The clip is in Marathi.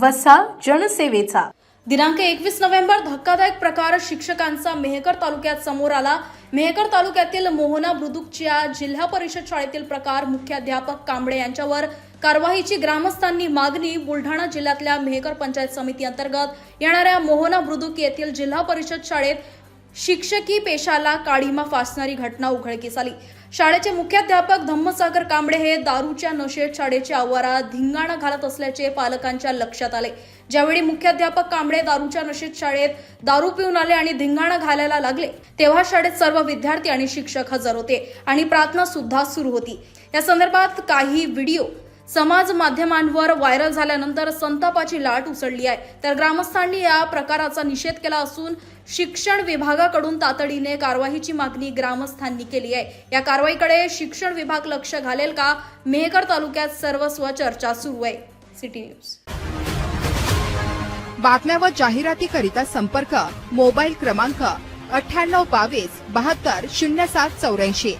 वसा जनसेवेचा. दिनांक एकवीस नोव्हेंबर धक्कादायक प्रकार शिक्षकांचा मेहकर तालुक्यात समोर आला. मेहकर तालुक्यातील मोहना बुद्रुकच्या जिल्हा परिषद शाळेतील प्रकार मुख्याध्यापक कांबळे यांच्यावर कारवाईची ग्रामस्थांनी मागणी बुलढाणा जिल्ह्यातल्या मेहकर पंचायत समिती अंतर्गत येणाऱ्या मोहना बुद्रुक येथील जिल्हा परिषद शाळेत शिक्षकी पेशाला काळीमा फासणारी घटना उघडकीस आली. शाळेचे मुख्याध्यापक धम्मसागर कांबळे हे दारूच्या नशेत शाळेच्या आवारात धिंगाणा घालत असल्याचे पालकांच्या लक्षात आले. ज्यावेळी मुख्याध्यापक कांबळे दारूच्या नशेत शाळेत दारू पिऊन आले आणि धिंगाणा घालायला लागले तेव्हा शाळेत सर्व विद्यार्थी आणि शिक्षक हजर होते आणि प्रार्थना सुद्धा सुरू होती. या संदर्भात काही व्हिडिओ समाज माध्यमांवर व्हायरल झाल्यानंतर संतापाची लाट उसळली आहे. तर ग्रामस्थांनी या प्रकाराचा निषेध केला असून शिक्षण विभागाकडून तातडीने कारवाईची मागणी ग्रामस्थांनी केली आहे. या कारवाईकडे शिक्षण विभाग लक्ष घालेल का? मेहकर तालुक्यात सर्वस्व चर्चा सुरू आहे. City news. बातम्या व जाहिरातीकरिता संपर्क मोबाईल क्रमांक अठ्ठ्याण्णव बावीस बहात्तर शून्य सात चौऱ्याऐंशी.